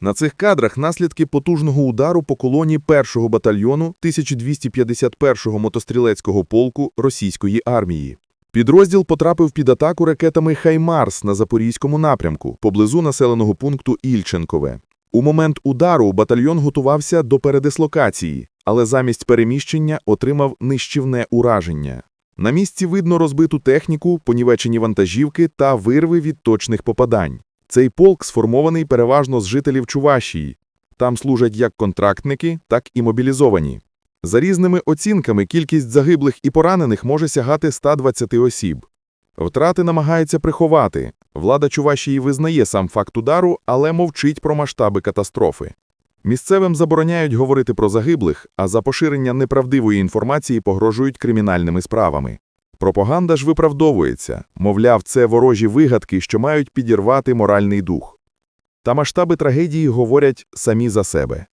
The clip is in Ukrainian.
На цих кадрах наслідки потужного удару по колоні 1-го батальйону 1251-го мотострілецького полку російської армії. Підрозділ потрапив під атаку ракетами «Хаймарс» на Запорізькому напрямку, поблизу населеного пункту Ільченкове. У момент удару батальйон готувався до передислокації, але замість переміщення отримав нищівне ураження. На місці видно розбиту техніку, понівечені вантажівки та вирви від точних попадань. Цей полк сформований переважно з жителів Чувашії. Там служать як контрактники, так і мобілізовані. За різними оцінками, кількість загиблих і поранених може сягати 120 осіб. Втрати намагаються приховати. Влада Чувашії визнає сам факт удару, але мовчить про масштаби катастрофи. Місцевим забороняють говорити про загиблих, а за поширення неправдивої інформації погрожують кримінальними справами. Пропаганда ж виправдовується, мовляв, це ворожі вигадки, що мають підірвати моральний дух. Та масштаби трагедії говорять самі за себе.